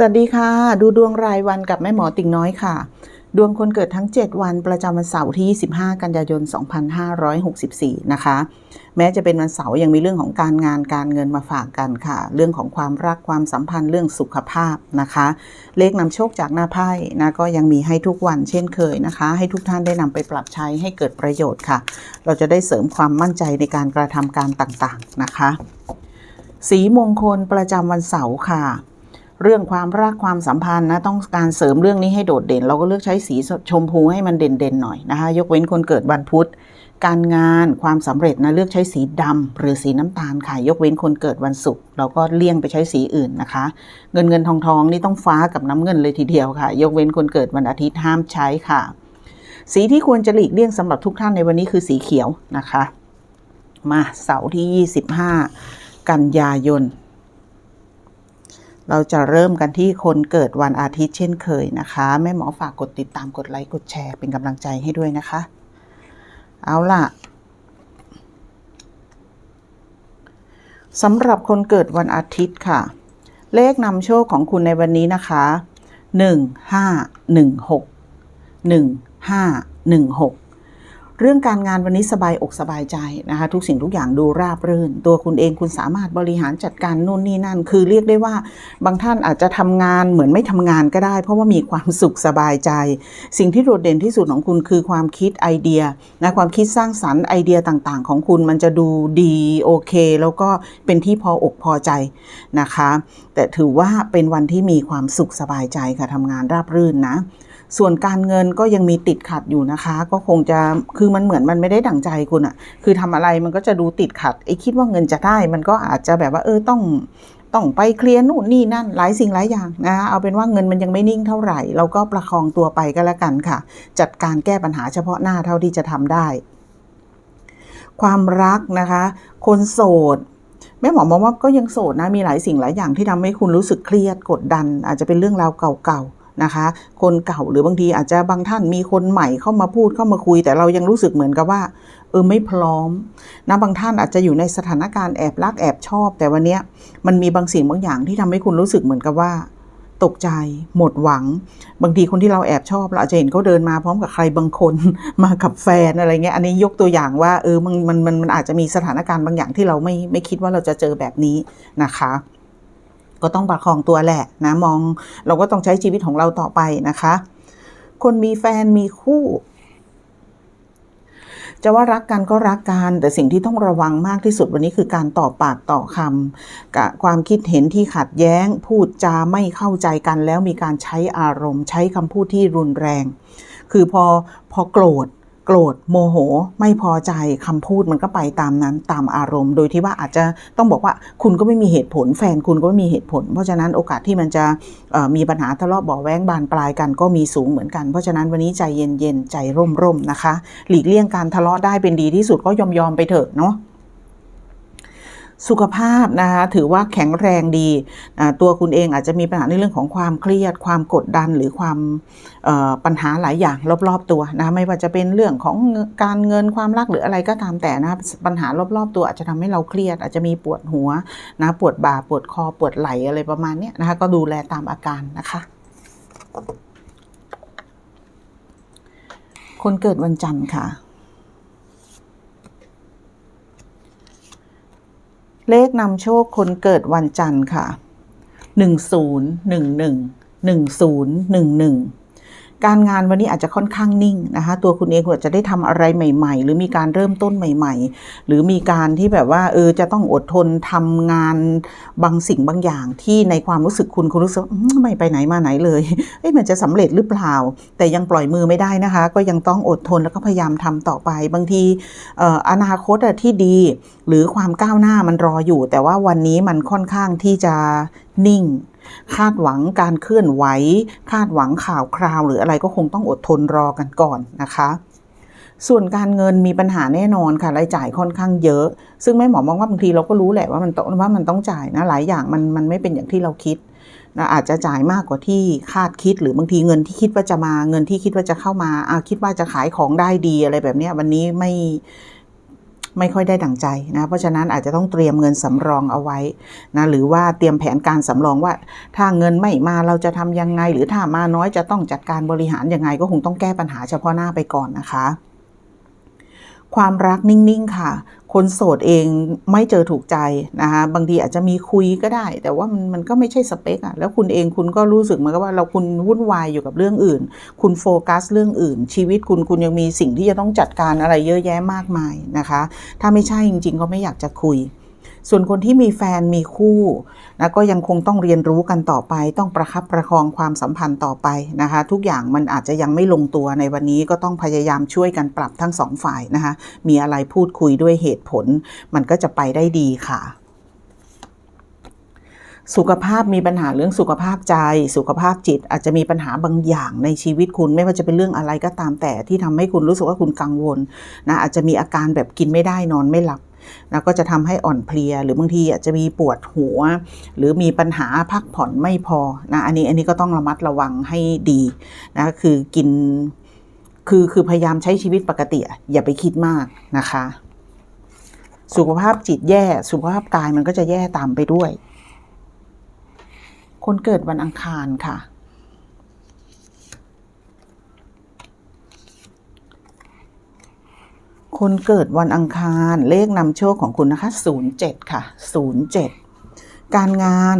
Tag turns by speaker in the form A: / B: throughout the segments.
A: สวัสดีค่ะ ดูดวงรายวันกับแม่หมอติ่งน้อยค่ะ ดวงคนเกิดทั้ง 7 วันประจำวันเสาร์ที่ 25 กันยายน 2564 นะคะ แม้จะเป็นวันเสาร์ยังมีเรื่องของการงานการเงินมาฝากกันค่ะ เรื่องของความรักความสัมพันธ์เรื่องสุขภาพนะคะ เลขนำโชคจากหน้าไพ่นะก็ยังมีให้ทุกวันเช่นเคยนะคะ ให้ทุกท่านได้นำไปปรับใช้ให้เกิดประโยชน์ค่ะ เราจะได้เสริมความมั่นใจในการกระทำการต่างๆนะคะ สีมงคลประจำวันเสาร์ค่ะ เรื่องความรักความสัมพันธ์นะต้องการเสริมเรื่องนี้ให้โดดเด่น เราก็เลือกใช้สีชมพูให้มันเด่นๆหน่อยนะคะ ยกเว้นคนเกิดวันพุธ การงานความสำเร็จนะเลือกใช้สีดำหรือสีน้ำตาลค่ะ ยกเว้นคนเกิดวันศุกร์เราก็เลี่ยงไปใช้สีอื่นนะคะ เงินเงินทองทองนี่ต้องฟ้ากับน้ำเงินเลยทีเดียวค่ะ ยกเว้นคนเกิดวันอาทิตย์ห้ามใช้ค่ะ สีที่ควรจะหลีกเลี่ยงสำหรับทุกท่านในวันนี้คือสีเขียวนะคะ มาเสาร์ที่ 25 กันยายน เราจะเริ่มกันที่คนเกิดวันอาทิตย์เช่นเคยนะคะแม่หมอฝากกดติดตามกดไลค์กดแชร์เป็นกำลังใจให้ด้วยนะคะ เอาล่ะสำหรับคนเกิดวันอาทิตย์ค่ะ เลขนำโชคของคุณในวันนี้นะคะ 1 5 1 6 1 5 1 6 เรื่องการงานวันนี้สบายอกสบายใจนะคะ ทุกสิ่งทุกอย่างดูราบรื่น ตัวคุณเองคุณสามารถบริหารจัดการนู่นนี่นั่น คือเรียกได้ว่า บางท่านอาจจะทำงานเหมือนไม่ทำงานก็ได้ เพราะว่ามีความสุขสบายใจ สิ่งที่โดดเด่นที่สุดของคุณคือความคิดไอเดียนะความคิดสร้างสรรค์ไอเดียต่างๆ ของคุณมันจะดูดีโอเค แล้วก็เป็นที่พออกพอใจนะคะ แต่ถือว่าเป็นวันที่มีความสุขสบายใจค่ะทำงานราบรื่นนะ ส่วนการเงินก็ยังมีติดขัดอยู่นะคะ ก็คงจะคือมันเหมือนมันไม่ได้ดั่งใจคุณอะคือทำอะไรมันก็จะดูติดขัดไอ้คิดว่าเงินจะได้ มันก็อาจจะแบบว่าเออต้องต้องไปเคลียร์นู่นนี่นั่นหลายสิ่งหลายอย่างนะเอาเป็นว่าเงินมันยังไม่นิ่งเท่าไหร่ เราก็ประคองตัวไปก็แล้วกันค่ะ จัดการแก้ปัญหาเฉพาะหน้าเท่าที่จะทำได้ ความรักนะคะ คนโสดแม่หมอมองว่าก็ยังโสดนะมีหลายสิ่งหลายอย่างที่ทำให้คุณรู้สึกเครียดกดดัน อาจจะเป็นเรื่องราวเก่าๆ นะคะ คนเก่าหรือบางทีอาจจะบางท่านมีคนใหม่เข้ามาพูดเข้ามาคุย แต่เรายังรู้สึกเหมือนกับว่า เออไม่พร้อมนะบางท่านอาจจะอยู่ในสถานการณ์แอบรักแอบชอบ แต่วันนี้มันมีบางสิ่งบางอย่างที่ทำให้คุณรู้สึกเหมือนกับว่าตกใจหมดหวัง บางทีคนที่เราแอบชอบเราอาจจะเห็นเขาเดินมาพร้อมกับใครบางคนมากับแฟนอะไรเงี้ยอันนี้ยกตัวอย่างว่าเออมันมันมันมันอาจจะมีสถานการณ์บางอย่างที่เราไม่ไม่คิดว่าเราจะเจอแบบนี้นะคะ ก็ต้องประคองตัวแหละนะมองเราก็ต้องใช้ชีวิตของเราต่อไปนะคะ คนมีแฟนมีคู่จะว่ารักกันก็รักกัน แต่สิ่งที่ต้องระวังมากที่สุดวันนี้คือการต่อปากต่อคำกับความคิดเห็นที่ขัดแย้ง พูดจาไม่เข้าใจกันแล้วมีการใช้อารมณ์ ใช้คำพูดที่รุนแรง คือพอพอโกรธ โกรธโมโห ไม่พอใจคำพูดมันก็ไปตามนั้นตามอารมณ์ โดยที่ว่าอาจจะต้องบอกว่าคุณก็ไม่มีเหตุผล แฟนคุณก็ไม่มีเหตุผล เพราะฉะนั้นโอกาสที่มันจะมีปัญหาทะเลาะเบาะแว้งบานปลายกันก็มีสูงเหมือนกัน เพราะฉะนั้นวันนี้ใจเย็นๆใจร่มๆนะคะ หลีกเลี่ยงการทะเลาะได้เป็นดีที่สุดก็ยอมยอมๆไปเถอะเนาะ สุขภาพนะคะถือว่าแข็งแรงดีตัวคุณเองอาจจะมีปัญหาในเรื่องของความเครียด ความกดดันหรือความปัญหาหลายอย่างรอบๆตัวนะไม่ว่าจะเป็นเรื่องของการเงินความรักหรืออะไรก็ตามแต่นะปัญหารอบๆตัวอาจจะทำให้เราเครียด อาจจะมีปวดหัวนะปวดบ่าปวดคอปวดไหล่อะไรประมาณนี้นะคะก็ดูแลตามอาการนะคะคนเกิดวันจันทร์ค่ะ เลขนำโชคคนเกิดวันจันทร์ค่ะ 1011 1011 การงานวันนี้อาจจะค่อนข้างนิ่งนะคะ ตัวคุณเองคุณอาจจะได้ทำอะไรใหม่ ๆ หรือมีการเริ่มต้นใหม่ ๆ หรือมีการที่แบบว่าเออจะต้องอดทนทำงานบางสิ่งบางอย่างที่ในความรู้สึกคุณคุณรู้สึกว่าไม่ไปไหนมาไหนเลยเอ้ยมันจะสำเร็จหรือเปล่า แต่ยังปล่อยมือไม่ได้นะคะ ก็ยังต้องอดทนแล้วก็พยายามทำต่อไป บางทีอนาคตที่ดี หรือความก้าวหน้ามันรออยู่ แต่ว่าวันนี้มันค่อนข้างที่จะนิ่ง คาดหวังการเคลื่อนไหว คาดหวังข่าวคราว หรืออะไรก็คงต้องอดทนรอกันก่อนนะคะส่วนการเงินมีปัญหาแน่นอนค่ะรายจ่ายค่อนข้างเยอะ ซึ่งแม่หมอมองว่าบางทีเราก็รู้แหละว่ามันต้องว่ามันต้องจ่ายนะหลายอย่างมันมันไม่เป็นอย่างที่เราคิดนะอาจจะจ่ายมากกว่าที่คาดคิด หรือบางทีเงินที่คิดว่าจะมาเงินที่คิดว่าจะเข้ามาอาคิดว่าจะขายของได้ดีอะไรแบบนี้วันนี้ไม่ ไม่ค่อยได้ดังใจนะ เพราะฉะนั้นอาจจะต้องเตรียมเงินสำรองเอาไว้นะหรือว่าเตรียมแผนการสำรองว่า ถ้าเงินไม่มาเราจะทำยังไง หรือถ้ามาน้อยจะต้องจัดการบริหารยังไง ก็คงต้องแก้ปัญหาเฉพาะหน้าไปก่อนนะคะ ความรักนิ่งๆค่ะ คนโสดเองไม่เจอถูกใจนะคะบางทีอาจจะมีคุยก็ได้ แต่ว่ามันมันก็ไม่ใช่สเปคอะแล้วคุณเองคุณก็รู้สึกเหมือนกับว่าเราคุณวุ่นวายอยู่กับเรื่องอื่น คุณโฟกัสเรื่องอื่น ชีวิตคุณคุณยังมีสิ่งที่จะต้องจัดการอะไรเยอะแยะมากมายนะคะ ถ้าไม่ใช่จริง ๆ ก็ไม่อยากจะคุย ส่วนคนที่มีแฟนมีคู่นะก็ยังคงต้องเรียนรู้กันต่อไป ต้องประคับประคองความสัมพันธ์ต่อไปนะคะ ทุกอย่างมันอาจจะยังไม่ลงตัวในวันนี้ก็ต้องพยายามช่วยกันปรับทั้งสองฝ่ายนะคะ มีอะไรพูดคุยด้วยเหตุผล มันก็จะไปได้ดีค่ะสุขภาพมีปัญหาเรื่องสุขภาพใจ สุขภาพจิตอาจจะมีปัญหาบางอย่างในชีวิตคุณไม่ว่าจะเป็นเรื่องอะไรก็ตามแต่ที่ทำให้คุณรู้สึกว่าคุณกังวลนะอาจจะมีอาการแบบกินไม่ได้นอนไม่หลับ นะก็จะทำให้อ่อนเพลีย หรือบางทีอาจจะมีปวดหัว หรือมีปัญหาพักผ่อนไม่พอนะอันนี้อันนี้ก็ต้องระมัดระวังให้ดีนะคือกินคือคือพยายามใช้ชีวิตปกติ อย่าไปคิดมากนะคะ สุขภาพจิตแย่ สุขภาพกายมันก็จะแย่ตามไปด้วย คนเกิดวันอังคารค่ะ คนเกิดวันอังคารเลขนำโชคของคุณนะคะ 07 ค่ะ 07 การงาน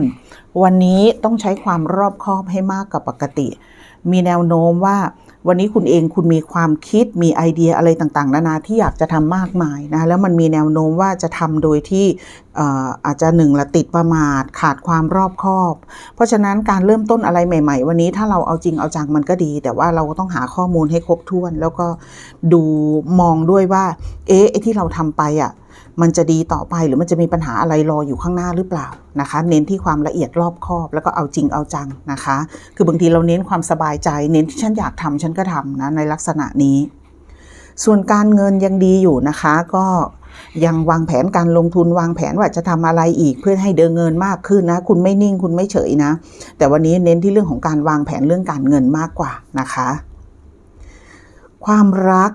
A: วันนี้ต้องใช้ความรอบคอบให้มากกว่าปกติ มีแนวโน้มว่า วันนี้คุณเองคุณมีความคิดมีไอเดียอะไรต่างๆ นานาที่อยากจะทำมากมายนะแล้วมันมีแนวโน้มว่าจะทำโดยที่ออาจจะหนึ่งละติดประมาทขาดความรอบคอบ เพราะฉะนั้นการเริ่มต้นอะไรใหม่ ๆ วันนี้ถ้าเราเอาจริงเอาจังมันก็ดี แต่ว่าเราก็ต้องหาข้อมูลให้ครบถ้วน แล้วก็ดูมองด้วยว่า เอ๊ะไอ้ที่เราทำไปอะ มันจะดีต่อไปหรือมันจะมีปัญหาอะไรรออยู่ข้างหน้าหรือเปล่านะคะ เน้นที่ความละเอียดรอบคอบ แล้วก็เอาจริงเอาจังนะคะ คือบางทีเราเน้นความสบายใจ เน้นที่ฉันอยากทำฉันก็ทำนะในลักษณะนี้ ส่วนการเงินยังดีอยู่นะคะ ก็ยังวางแผนการลงทุนวางแผนว่าจะทำอะไรอีกเพื่อให้เดินเงินมากขึ้นนะ คุณไม่นิ่งคุณไม่เฉยนะ แต่วันนี้เน้นที่เรื่องของการวางแผนเรื่องการเงินมากกว่านะคะ ความรัก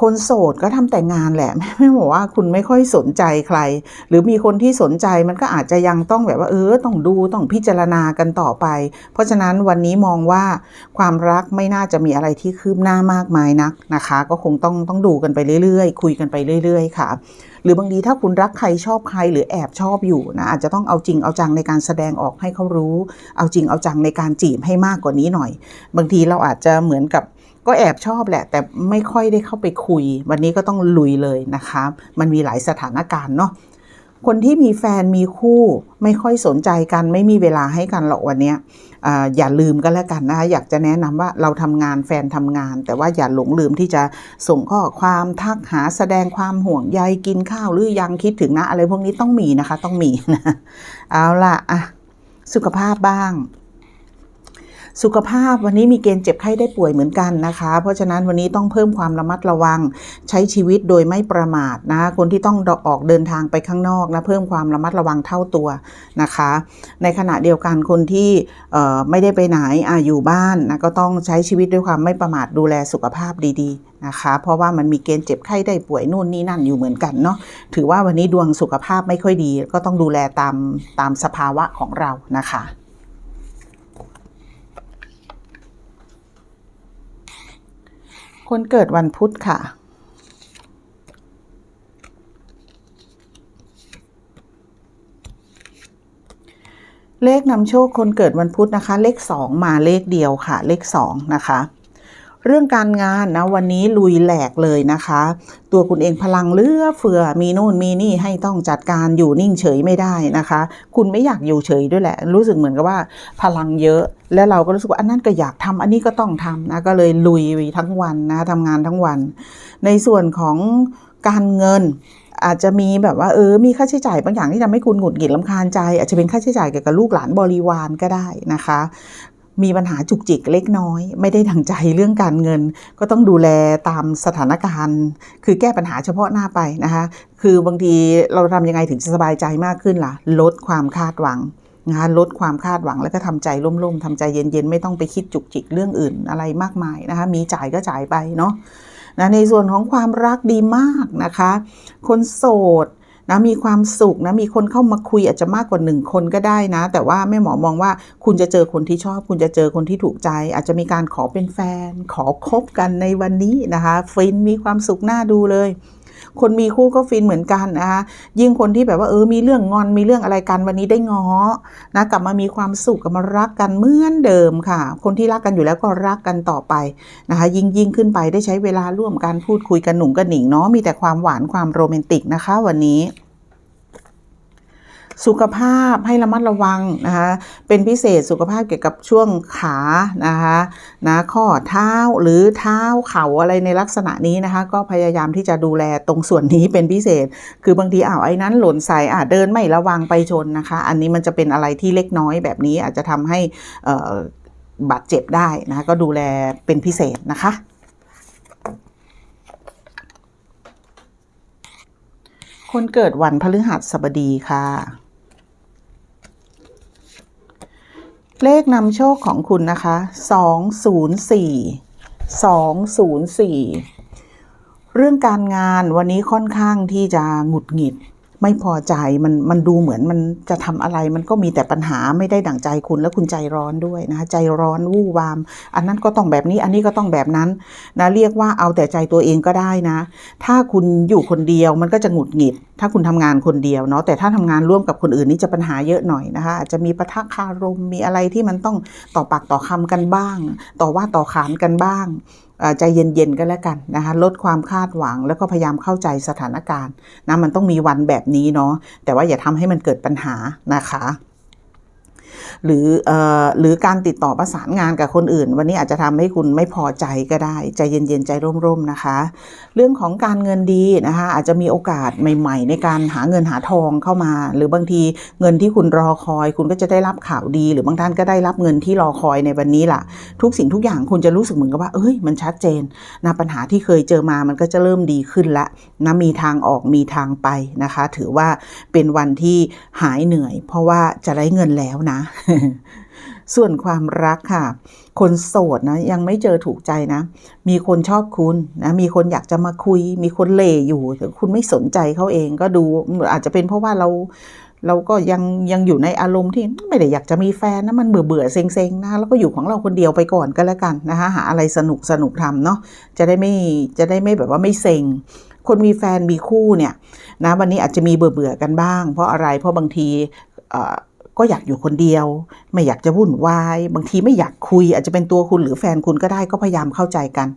A: คนโสดก็ทำแต่งานแหละไม่ไม่บอกว่าคุณไม่ค่อยสนใจใคร หรือมีคนที่สนใจมันก็อาจจะยังต้องแบบว่า เออต้องดูต้องพิจารณากันต่อไป เพราะฉะนั้นวันนี้มองว่าความรักไม่น่าจะมีอะไรที่คืบหน้ามากมายนักนะคะ ก็คงต้องต้องดูกันไปเรื่อยๆ คุยกันไปเรื่อย ๆ ค่ะ หรือบางทีถ้าคุณรักใครชอบใครหรือแอบชอบอยู่นะอาจจะต้องเอาจริงเอาจังในการแสดงออกให้เขารู้ เอาจริงเอาจังในการจีบให้มากกว่านี้หน่อย บางทีเราอาจจะเหมือนกับ ก็แอบชอบแหละ แต่ไม่ค่อยได้เข้าไปคุย วันนี้ก็ต้องลุยเลยนะคะมันมีหลายสถานการณ์เนาะคนที่มีแฟนมีคู่ไม่ค่อยสนใจกันไม่มีเวลาให้กันหรอกวันนี้ออย่าลืมกันแล้วกันนะคะอยากจะแนะนำว่าเราทำงานแฟนทำงาน แต่ว่าอย่าหลงลืมที่จะส่งข้อความทักหาแสดงความห่วงใยกินข้าวหรือยังคิดถึงนะ อะไรพวกนี้ต้องมีนะคะต้องมีนะเอาล่ะอะสุขภาพบ้าง สุขภาพวันนี้มีเกณฑ์เจ็บไข้ได้ป่วยเหมือนกันนะคะ เพราะฉะนั้นวันนี้ต้องเพิ่มความระมัดระวัง ใช้ชีวิตโดยไม่ประมาทนะ คนที่ต้องออกเดินทางไปข้างนอกนะเพิ่มความระมัดระวังเท่าตัวนะคะ ในขณะเดียวกันคนที่ไม่ได้ไปไหนออยู่บ้านนะก็ต้องใช้ชีวิตด้วยความไม่ประมาทดูแลสุขภาพดีๆนะคะ เพราะว่ามันมีเกณฑ์เจ็บไข้ได้ป่วยนู่นนี่นั่นอยู่เหมือนกันเนาะถือว่าวันนี้ดวงสุขภาพไม่ค่อยดี ก็ต้องดูแลตามตามสภาวะของเรานะคะ คนเกิดวันพุธค่ะ เลขนำโชคคนเกิดวันพุธนะคะ เลขสองมาเลขเดียวค่ะ เลขสองนะคะ เรื่องการงานนะวันนี้ลุยแหลกเลยนะคะ ตัวคุณเองพลังเลือเฟือมีโน่นมีนี่ให้ต้องจัดการอยู่นิ่งเฉยไม่ได้นะคะ คุณไม่อยากอยู่เฉยด้วยแหละ รู้สึกเหมือนกับว่าพลังเยอะ แล้วเราก็รู้สึกว่าอันนั้นก็อยากทำอันนี้ก็ต้องทำนะก็เลยลุยทั้งวันนะทำงานทั้งวัน ในส่วนของการเงินอาจจะมีแบบว่าเออ มีค่าใช้จ่ายบางอย่างที่ทำให้คุณหงุดหงิดลำคาญใจ อาจจะเป็นค่าใช้จ่ายเกี่ยวกับลูกหลานบริวารก็ได้นะคะ มีปัญหาจุกจิกเล็กน้อย ไม่ได้ดังใจเรื่องการเงิน ก็ต้องดูแลตามสถานการณ์ คือแก้ปัญหาเฉพาะหน้าไปนะคะ คือบางทีเราทำยังไงถึงจะสบายใจมากขึ้นล่ะ ลดความคาดหวังนะคะลดความคาดหวังแล้วก็ทำใจร่มๆทำใจเย็นๆ ไม่ต้องไปคิดจุกจิกเรื่องอื่นอะไรมากมายนะคะมีจ่ายก็จ่ายไปเนาะนะในส่วนของความรักดีมากนะคะ คนโสด นะมีความสุขนะมีคนเข้ามาคุยอาจจะมากกว่าหนึ่งคนก็ได้นะ แต่ว่าแม่หมอมองว่าคุณจะเจอคนที่ชอบ คุณจะเจอคนที่ถูกใจ อาจจะมีการขอเป็นแฟน ขอคบกันในวันนี้นะคะฟินมีความสุขน่าดูเลย คนมีคู่ก็ฟินเหมือนกันนะคะยิ่งคนที่แบบว่าเออมีเรื่องงอนมีเรื่องอะไรกันวันนี้ได้ง้อนะกลับมามีความสุขกลับมารักกันเหมือนเดิมค่ะ คนที่รักกันอยู่แล้วก็รักกันต่อไปนะคะยิ่งยิ่งขึ้นไปได้ใช้เวลาร่วมกันพูดคุยกันหนุ่งกันหนิงเนาะมีแต่ความหวานความโรแมนติกนะคะ วันนี้ สุขภาพให้ระมัดระวังนะคะเป็นพิเศษสุขภาพเกี่ยวกับช่วงขานะคะนะข้อเท้าหรือเท้าเข่าอะไรในลักษณะนี้นะคะก็พยายามที่จะดูแลตรงส่วนนี้เป็นพิเศษ คือบางทีอ้าวไอ้นั้นหล่นใส่อะเดินไม่ระวังไปชนนะคะ อันนี้มันจะเป็นอะไรที่เล็กน้อยแบบนี้อาจจะทำให้บาดเจ็บได้นะะก็ดูแลเป็นพิเศษนะคะคนเกิดวันพฤหัสบดีค่ะ เลขนำโชคของคุณนะคะ204 204เรื่องการงานวันนี้ค่อนข้างที่จะหงุดหงิด ไม่พอใจมันมันดูเหมือนมันจะทำอะไร มันก็มีแต่ปัญหาไม่ได้ดั่งใจคุณแล้วคุณใจร้อนด้วยนะคะใจร้อนวู่วาม อันนั้นก็ต้องแบบนี้อันนี้ก็ต้องแบบนั้นนะเรียกว่าเอาแต่ใจตัวเองก็ได้นะ ถ้าคุณอยู่คนเดียวมันก็จะหงุดหงิด ถ้าคุณทำงานคนเดียวเนาะแต่ถ้าทำงานร่วมกับคนอื่นนี่จะปัญหาเยอะหน่อยนะคะอาจจะมีปะทะคารมมีอะไรที่มันต้องต่อปากต่อคำกันบ้าง ต่อว่าต่อขานกันบ้าง ใจเย็นๆก็แล้วกันนะคะลดความคาดหวังแล้วก็พยายามเข้าใจสถานการณ์นะมันต้องมีวันแบบนี้เนาะแต่ว่าอย่าทำให้มันเกิดปัญหานะคะ หรือเอ่อหรือการติดต่อประสานงานกับคนอื่น วันนี้อาจจะทำให้คุณไม่พอใจก็ได้ ใจเย็นๆใจร่มๆนะคะ เรื่องของการเงินดีนะคะอาจจะมีโอกาสใหม่ ๆ ในการหาเงินหาทองเข้ามา หรือบางทีเงินที่คุณรอคอย คุณก็จะได้รับข่าวดี หรือบางท่านก็ได้รับเงินที่รอคอยในวันนี้ล่ะ ทุกสิ่งทุกอย่างคุณจะรู้สึกเหมือนกับว่าเอ้ยมันชัดเจนนะปัญหาที่เคยเจอมามันก็จะเริ่มดีขึ้นละนะมีทางออกมีทางไปนะคะ ถือว่าเป็นวันที่หายเหนื่อย เพราะว่าจะได้เงินแล้วนะส่วนความรักค่ะ คนโสดนะยังไม่เจอถูกใจนะ มีคนชอบคุณนะมีคนอยากจะมาคุย มีคนเล่อยู่แต่คุณไม่สนใจเขาเองก็ดูอาจจะเป็นเพราะว่าเราเราก็ยังยังอยู่ในอารมณ์ที่ไม่ได้อยากจะมีแฟนนะมันเบื่อเบื่อเซ็งเซ็งๆนะแล้วก็อยู่ของเราคนเดียวไปก่อนก็แล้วกันนะคะหาอะไรสนุกสนุกทำเนาะจะได้ไม่จะได้ไม่แบบว่าไม่เซ็งคนมีแฟนมีคู่เนี่ยนะวันนี้อาจจะมีเบื่อเบื่อกันบ้าง เพราะอะไรเพราะบางทีเอ่อ ก็อยากอยู่คนเดียว ไม่อยากจะวุ่นวาย บางทีไม่อยากคุย อาจจะเป็นตัวคุณหรือแฟนคุณก็ได้ก็พยายามเข้าใจกัน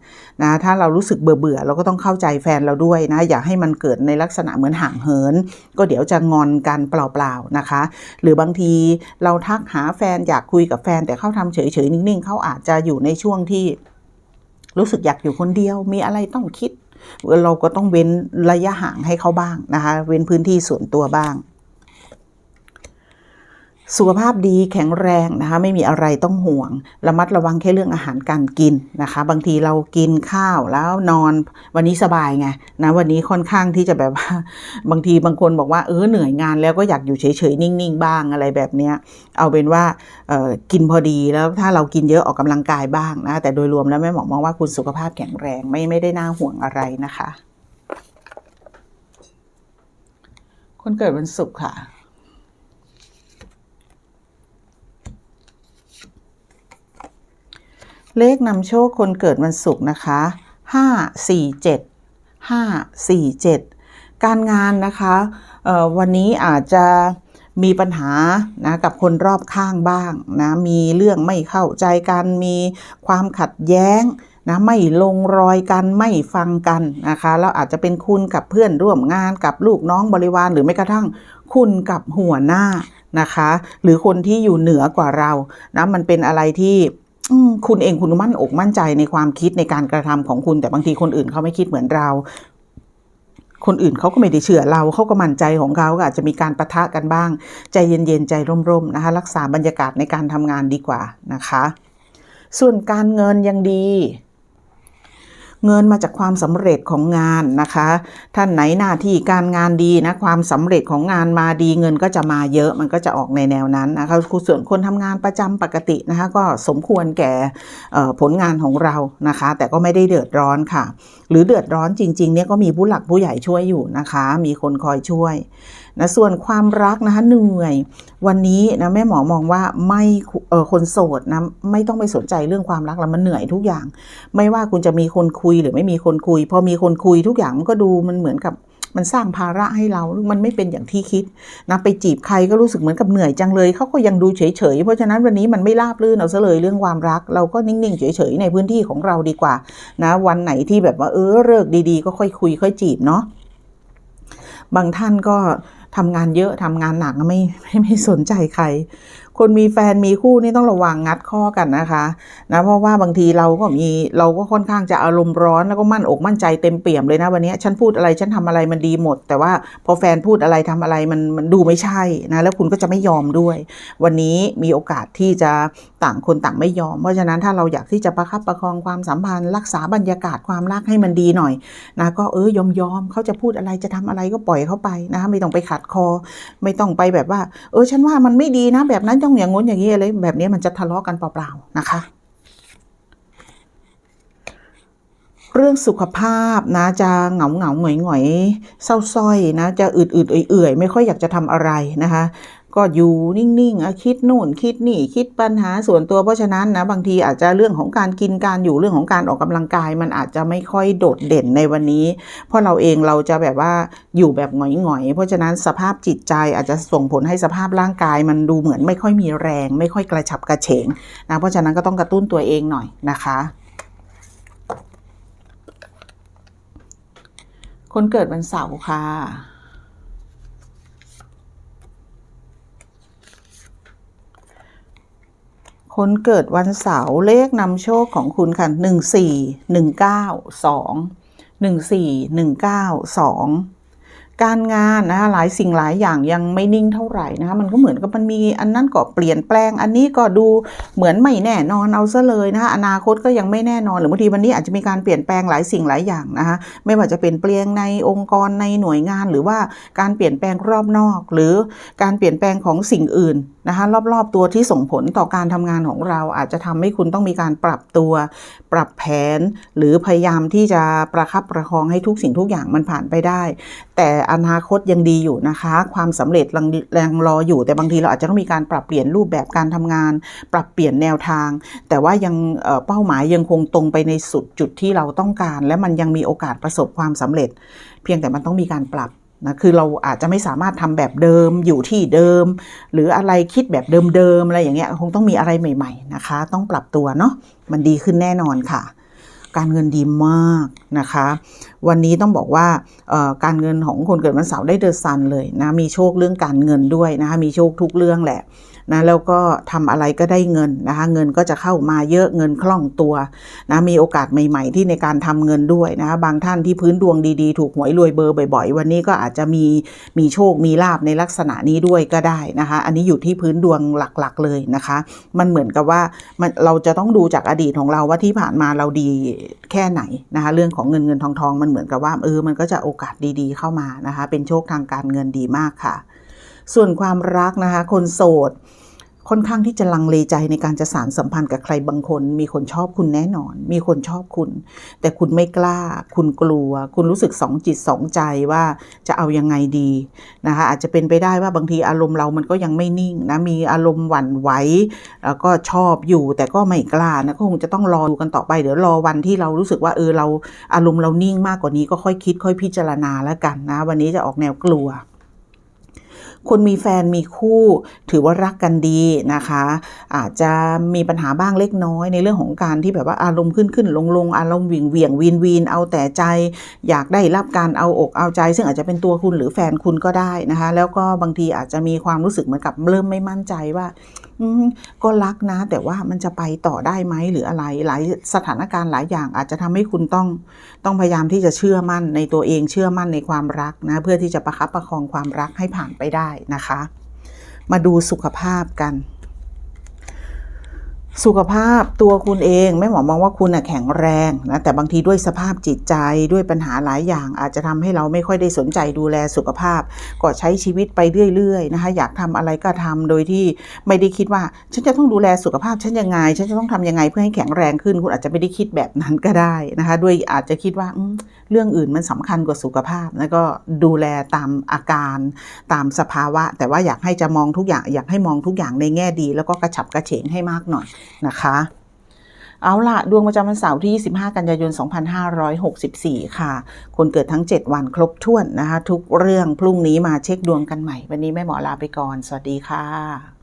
A: นะถ้าเรารู้สึกเบื่อเบื่อเราก็ต้องเข้าใจแฟนเราด้วยนะอย่าให้มันเกิดในลักษณะเหมือนห่างเหิน ก็เดี๋ยวจะงอนกันเปล่าๆนะคะ หรือบางทีเราทักหาแฟนอยากคุยกับแฟนแต่เขาทำเฉยๆนิ่งๆเขาอาจจะอยู่ในช่วงที่รู้สึกอยากอยู่คนเดียว มีอะไรต้องคิด เราก็ต้องเว้นระยะห่างให้เขาบ้างนะคะ เว้นพื้นที่ส่วนตัวบ้าง สุขภาพดีแข็งแรงนะคะไม่มีอะไรต้องห่วง ระมัดระวังแค่เรื่องอาหารการกินนะคะ บางทีเรากินข้าวแล้วนอนวันนี้สบายไงนะวันนี้ค่อนข้างที่จะแบบว่า บางทีบางคนบอกว่าเออเหนื่อยงานแล้วก็อยากอยู่เฉยๆ นิ่งๆ บ้างอะไรแบบเนี้ยเอาเป็นว่ากินพอดีแล้วถ้าเรากินเยอะออกกำลังกายบ้างนะแต่โดยรวมแล้วแม่หมอมองว่าคุณสุขภาพแข็งแรงไม่ไม่ได้น่าห่วงอะไรนะคะ คนเกิดวันศุกร์ค่ะ เลขนำโชคคนเกิดวันศุกร์นะคะห้าสี่เจ็ดห้าสี่เจ็ดการงานนะคะวันนี้อาจจะมีปัญหานะกับคนรอบข้างบ้างนะมีเรื่องไม่เข้าใจกันมีความขัดแย้งนะไม่ลงรอยกันไม่ฟังกันนะคะแล้วอาจจะเป็นคุณกับเพื่อนร่วมงานกับลูกน้องบริวารหรือแม้กระทั่งคุณกับหัวหน้านะคะ หรือคนที่อยู่เหนือกว่าเรานะมันเป็นอะไรที่ คุณเองคุณมั่นอกมั่นใจในความคิดในการกระทำของคุณ แต่บางทีคนอื่นเขาไม่คิดเหมือนเรา คนอื่นเขาก็ไม่ได้เชื่อเราเขาก็มั่นใจของเขาก็อาจจะมีการประทะกันบ้าง ใจเย็นๆใจร่มๆนะคะ รักษาบรรยากาศในการทำงานดีกว่านะคะ ส่วนการเงินยังดี เงินมาจากความสำเร็จของงานนะคะ ท่านไหนหน้าที่การงานดีนะความสำเร็จของงานมาดีเงินก็จะมาเยอะมันก็จะออกในแนวนั้นนะคะส่วนคนทำงานประจำปกตินะคะก็สมควรแก่ผลงานของเรานะคะ แต่ก็ไม่ได้เดือดร้อนค่ะ หรือเดือดร้อนจริงๆเนี่ยก็มีผู้หลักผู้ใหญ่ช่วยอยู่นะคะ มีคนคอยช่วย นะส่วนความรักนะคะเหนื่อย วันนี้นะแม่หมอมองว่าไม่เออคนโสดนะไม่ต้องไปสนใจเรื่องความรักแล้วมันเหนื่อยทุกอย่าง ไม่ว่าคุณจะมีคนคุยหรือไม่มีคนคุย พอมีคนคุยทุกอย่างมันก็ดูมันเหมือนกับมันสร้างภาระให้เรา มันไม่เป็นอย่างที่คิดนะไปจีบใครก็รู้สึกเหมือนกับเหนื่อยจังเลย เขาก็ยังดูเฉยๆ เพราะฉะนั้นวันนี้มันไม่ราบรื่นเอาซะเลยเรื่องความรัก เราก็นิ่งๆ เฉยๆ ในพื้นที่ของเราดีกว่า นะ วันไหนที่แบบว่าเออเลิกดีๆ ก็ค่อยคุย ค่อยจีบเนาะ บางท่านก็ ทำงานเยอะทำงานหนักไม่ไม่ไม่สนใจใคร คนมีแฟนมีคู่นี่ต้องระวังงัดข้อกันนะคะนะเพราะว่าบางทีเราก็มีเราก็ค่อนข้างจะอารมณ์ร้อนแล้วก็มั่นอกมั่นใจเต็มเปี่ยมเลยนะวันนี้ฉันพูดอะไรฉันทำอะไรมันดีหมด แต่ว่าพอแฟนพูดอะไรทำอะไรมันมันดูไม่ใช่นะแล้วคุณก็จะไม่ยอมด้วย วันนี้มีโอกาสที่จะต่างคนต่างไม่ยอม เพราะฉะนั้นถ้าเราอยากที่จะประคับประคองความสัมพันธ์ รักษาบรรยากาศความรักให้มันดีหน่อยนะก็เออยอมยอมเขาจะพูดอะไรจะทำอะไรก็ปล่อยเขาไปนะคะไม่ต้องไปขัดคอ ไม่ต้องไปแบบว่า เออฉันว่ามันไม่ดีนะแบบนั้นต้องอย่างงน้นอย่างนี้อะไรแบบนี้มันจะทะเลาะกันเปล่าๆนะคะ เรื่องสุขภาพนะจะเหงาเหงาหงอยหงอยเศร้าส้อยนะจะอืดอืดเอื่อยๆไม่ค่อยอยากจะทำอะไรนะคะ ก็อยู่นิ่งๆอคิดนู่นคิดนี่คิดปัญหาส่วนตัวเพราะฉะนั้นนะบางทีอาจจะเรื่องของการกินการอยู่เรื่องของการออกกำลังกาย มันอาจจะไม่ค่อยโดดเด่นในวันนี้ เพราะเราเองเราจะแบบว่าอยู่แบบหงอยๆเพราะฉะนั้นสภาพจิตใจอาจจะส่งผลให้สภาพร่างกาย มันดูเหมือนไม่ค่อยมีแรง ไม่ค่อยกระฉับกระเฉงนะเพราะฉะนั้นก็ต้องกระตุ้นตัวเองหน่อยนะคะคนเกิดวันเสาร์ค่ะ คนเกิดวันเสาร์เลขนำโชคของคุณค่ะหนึ่งสี่หนึ่งเก้าสองหนึ่งสี่หนึ่งเก้าสองการงานนะคะหลายสิ่งหลายอย่างยังไม่นิ่งเท่าไหร่นะคะมันก็เหมือนกับมันมีอันนั้นก็เปลี่ยนแปลง อันนี้ก็ดูเหมือนไม่แน่นอนเอาซะเลยนะคะอนาคตก็ยังไม่แน่นอนหรือบางทีวันนี้อาจจะมีการเปลี่ยนแปลงหลายสิ่งหลายอย่างนะคะไม่ว่าจะเป็นเปลี่ยนในองค์กรในหน่วยงาน หรือว่าการเปลี่ยนแปลงรอบนอก หรือการเปลี่ยนแปลงของสิ่งอื่น นะคะรอบๆตัวที่ส่งผลต่อการทำงานของเรา อาจจะทำให้คุณต้องมีการปรับตัว ปรับแผน หรือพยายามที่จะประคับประคองให้ทุกสิ่งทุกอย่างมันผ่านไปได้ แต่อนาคตยังดีอยู่นะคะ ความสำเร็จยังยังรออยู่ แต่บางทีเราอาจจะต้องมีการปรับเปลี่ยนรูปแบบการทำงาน ปรับเปลี่ยนแนวทาง แต่ว่ายังเเป้าหมายยังคงตรงไปในสุดจุดที่เราต้องการ และมันยังมีโอกาสประสบความสำเร็จ เพียงแต่มันต้องมีการปรับ นะคือเราอาจจะไม่สามารถทำแบบเดิมอยู่ที่เดิม หรืออะไรคิดแบบเดิมๆอะไรอย่างเงี้ยคงต้องมีอะไรใหม่ ๆนะคะ ต้องปรับตัวเนาะมันดีขึ้นแน่นอนค่ะ การเงินดีมากนะคะ วันนี้ต้องบอกว่าการเงินของคนเกิดวันเสาร์ได้เดอะซันเลยนะมีโชคเรื่องการเงินด้วยนะคะมีโชคทุกเรื่องแหละ นะแล้วก็ทำอะไรก็ได้เงินนะคะเงินก็จะเข้ามาเยอะเงินคล่องตัวนะมีโอกาสใหม่ ๆ ที่ในการทำเงินด้วยนะคะบางท่านที่พื้นดวงดีๆ ถูกหวยรวยเบอร์บ่อย ๆ วันนี้ก็อาจจะมีมีโชคมีลาบในลักษณะนี้ด้วยก็ได้นะคะอันนี้อยู่ที่พื้นดวงหลักๆเลยนะคะ มันเหมือนกับว่ามันเราจะต้องดูจากอดีตของเราว่าที่ผ่านมาเราดีแค่ไหนนะคะเรื่องของเงินเงินทองทองมันเหมือนกับว่าเออมันก็จะโอกาสดีๆ เข้ามานะคะเป็นโชคทางการเงินดีมากค่ะ ส่วนความรักนะคะ คนโสด ค่อนข้างที่จะลังเลใจในการจะสารสัมพันธ์กับใครบางคน มีคนชอบคุณแน่นอน มีคนชอบคุณ แต่คุณไม่กล้า คุณกลัว คุณรู้สึกสองจิตสองใจว่าจะเอายังไงดีนะคะอาจจะเป็นไปได้ว่าบางทีอารมณ์เรามันก็ยังไม่นิ่งนะมีอารมณ์หวั่นไหวแล้วก็ชอบอยู่แต่ก็ไม่กล้านะก็คงจะต้องรอดูกันต่อไปเดี๋ยวรอวันที่เรารู้สึกว่าเออเราอารมณ์เรานิ่งมากกว่านี้ก็ค่อยคิด ค่อยพิจารณาแล้วกันนะ วันนี้จะออกแนวกลัว คนมีแฟนมีคู่ ถือว่ารักกันดีนะคะ อาจจะมีปัญหาบ้างเล็กน้อยในเรื่องของการที่แบบว่าอารมณ์ขึ้นขึ้นลงลงอารมณ์วิ่งเวี่ยงวีนวีนเอาแต่ใจ อยากได้รับการเอาอกเอาใจ ซึ่งอาจจะเป็นตัวคุณหรือแฟนคุณก็ได้นะคะ แล้วก็บางทีอาจจะมีความรู้สึกเหมือนกับเริ่มไม่มั่นใจว่าก็รักนะ แต่ว่ามันจะไปต่อได้ไหมหรืออะไรหลายสถานการณ์หลายอย่างอาจจะทำให้คุณต้องต้องพยายามที่จะเชื่อมั่นในตัวเองเชื่อมั่นในความรักนะ เพื่อที่จะประคับประคองความรักให้ผ่านไปได้นะคะ มาดูสุขภาพกัน สุขภาพตัวคุณเองแม่หมอมองว่าคุณน่ะแข็งแรงนะแต่บางทีด้วยสภาพจิตใจด้วยปัญหาหลายอย่าง อาจจะทำให้เราไม่ค่อยได้สนใจดูแลสุขภาพ ก็ใช้ชีวิตไปเรื่อยๆนะคะอยากทำอะไรก็ทำโดยที่ไม่ได้คิดว่า ฉันจะต้องดูแลสุขภาพฉันยังไง ฉันจะต้องทำยังไงเพื่อให้แข็งแรงขึ้น คุณอาจจะไม่ได้คิดแบบนั้นก็ได้นะคะด้วยอาจจะคิดว่าเรื่องอื่นมันสำคัญกว่าสุขภาพแล้วก็ดูแลตามอาการตามสภาวะ แต่ว่าอยากให้จะมองทุกอย่างอยากให้มองทุกอย่างในแง่ดี แล้วก็กระฉับกระเฉงให้มากหน่อยนะคะเอาละดวงประจำวันเสาร์ที่ 25 กันยายน 2564 ค่ะ คนเกิดทั้ง 7 วันครบถ้วนนะคะ ทุกเรื่องพรุ่งนี้มาเช็คดวงกันใหม่ วันนี้แม่หมอลาไปก่อน สวัสดีค่ะ